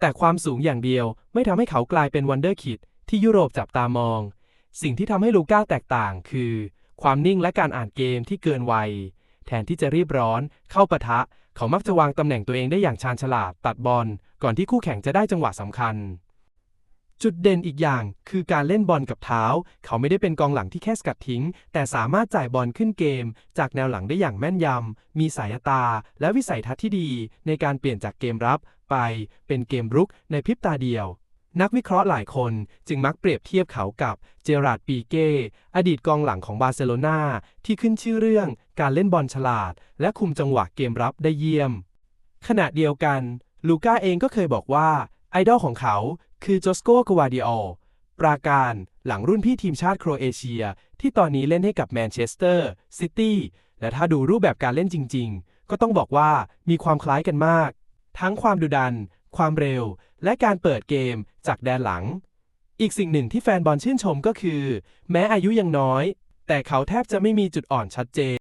แต่ความสูงอย่างเดียวไม่ทำให้เขากลายเป็นวันเดอร์คิดที่ยุโรปจับตามอง สิ่งที่ทำให้ลูก้าแตกต่างคือ ความนิ่งและการอ่านเกมที่เกินวัย แทนที่จะรีบร้อน เข้าปะทะ เขามักจะวางตำแหน่งตัวเองได้อย่างชาญฉลาดตัดบอล ก่อนที่คู่แข่งจะได้จังหวะสำคัญ จุดเด่นอีกอย่างคือการเล่นบอลกับเท้า เขาไม่ได้เป็นกองหลังที่แค่สกัดทิ้ง แต่สามารถจ่ายบอลขึ้นเกม จากแนวหลังได้อย่างแม่นยำมีสายตา และวิสัยทัศน์ที่ดี ในการเปลี่ยนจากเกมรับ ไป เป็นเกมรุกในพริบตาเดียว นักวิเคราะห์หลายคนจึงมักเปรียบเทียบเขากับเจอราร์ดปีเก้อดีตกองหลังของบาร์เซโลนาที่ขึ้นชื่อเรื่องการเล่นบอลฉลาด และคุมจังหวะเกมรับได้เยี่ยม ขณะเดียวกัน ลูก้าเองก็เคยบอกว่า ไอดอลของเขาคือโจสโกกวาดิโอลปราการหลังรุ่นพี่ทีมชาติโครเอเชีย ที่ตอนนี้เล่นให้กับแมนเชสเตอร์ซิตี้และถ้าดูรูปแบบการเล่นจริง ๆ ก็ต้องบอกว่ามีความคล้ายกันมาก ทั้งความดุดัน ความเร็ว และการเปิดเกมจากแดนหลัง อีกสิ่งหนึ่งที่แฟนบอลชื่นชมก็คือ แม้อายุยังน้อย แต่เขาแทบจะไม่มีจุดอ่อนชัดเจน